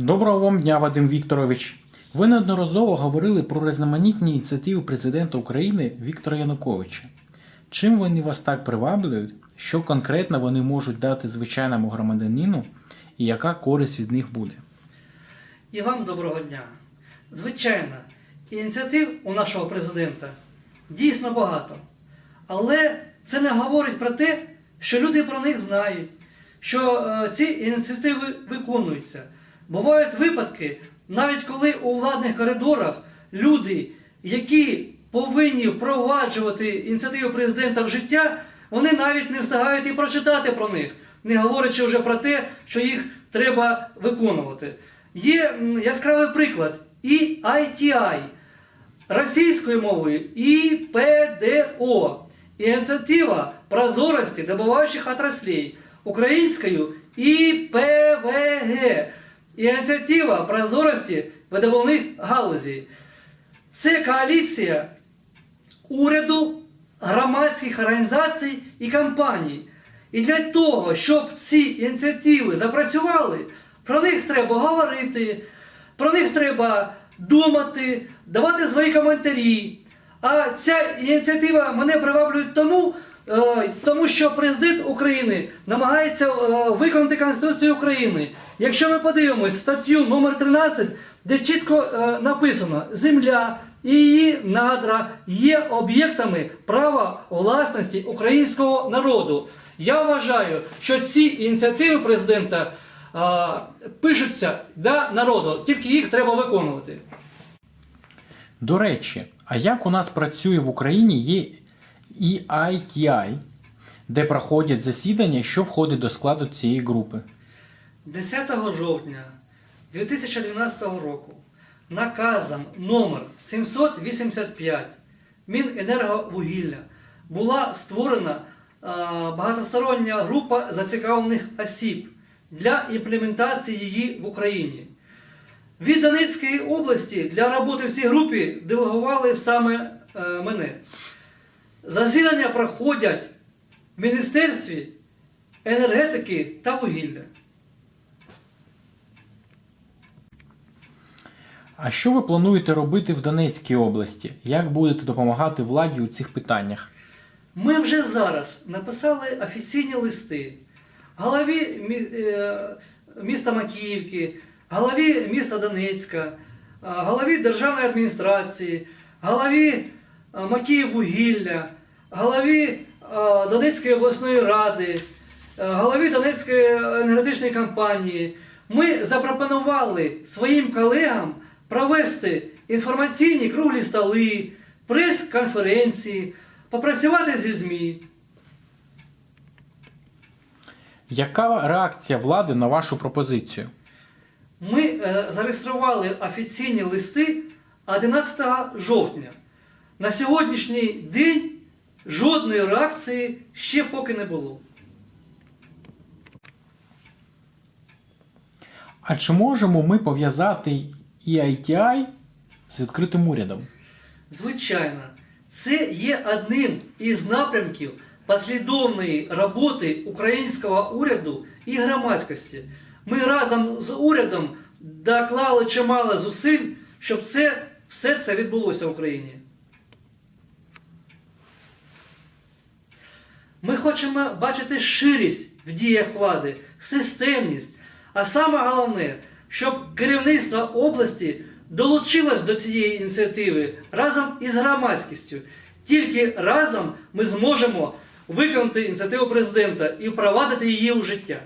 Доброго вам дня, Вадим Вікторович. Ви неодноразово говорили про різноманітні ініціативи президента України Віктора Януковича. Чим вони вас так приваблюють? Що конкретно вони можуть дати звичайному громадянину і яка користь від них буде? І вам доброго дня. Звичайно, ініціатив у нашого президента дійсно багато. Але це не говорить про те, що люди про них знають, що е, ці ініціативи виконуються. Бувають випадки, навіть коли у владних коридорах люди, які повинні впроваджувати ініціативу президента в життя, вони навіть не встигають і прочитати про них, не говорячи вже про те, що їх треба виконувати. Є яскравий приклад і ITI російською мовою ІПДО. Ініціатива прозорості добывающих отраслей українською ІПВГ. Ініціатива прозорості видобувних галузей. Це коаліція уряду, громадських організацій і компаній. І для того, щоб ці ініціативи запрацювали, про них треба говорити, про них треба думати, давати свої коментарі. А ця ініціатива мене приваблює тому, тому що президент України намагається е, виконати Конституцію України. Якщо ми подивимось статтю номер 13, де чітко е, написано земля і її надра є об'єктами права власності українського народу. Я вважаю, що ці ініціативи президента е, пишуться для народу, тільки їх треба виконувати. До речі, а як у нас працює в Україні є EITI, де проходять засідання, що входить до складу цієї групи? 10 жовтня 2012 року наказом номер 785 Міненерговугілля була створена багатостороння група зацікавлених осіб для імплементації її в Україні. Від Донецької області для роботи в цій групі делегували саме е, мене. Засідання проходять в Міністерстві енергетики та вугілля. А що ви плануєте робити в Донецькій області? Як будете допомагати владі у цих питаннях? Ми вже зараз написали офіційні листи голові е, міста Макіївки, голові міста Донецька, е, голові державної адміністрації, голові Макіїввугілля, голові е, Донецької обласної ради, е, голові Донецької енергетичної компанії. Ми запропонували своїм колегам провести інформаційні круглі столи, прес-конференції, попрацювати зі ЗМІ. Яка реакція влади на вашу пропозицію? Ми е, зареєстрували офіційні листи 11 жовтня. На сьогоднішній день жодної реакції ще поки не було. А чи можемо ми пов'язати EITI з відкритим урядом? Звичайно, це є одним із напрямків послідовної роботи українського уряду і громадськості. Ми разом з урядом доклали чимало зусиль, щоб це, все це відбулося в Україні. Ми хочемо бачити ширість в діях влади, системність, а саме головне, щоб керівництво області долучилось до цієї ініціативи разом із громадськістю. Тільки разом ми зможемо виконати ініціативу президента і впровадити її у життя.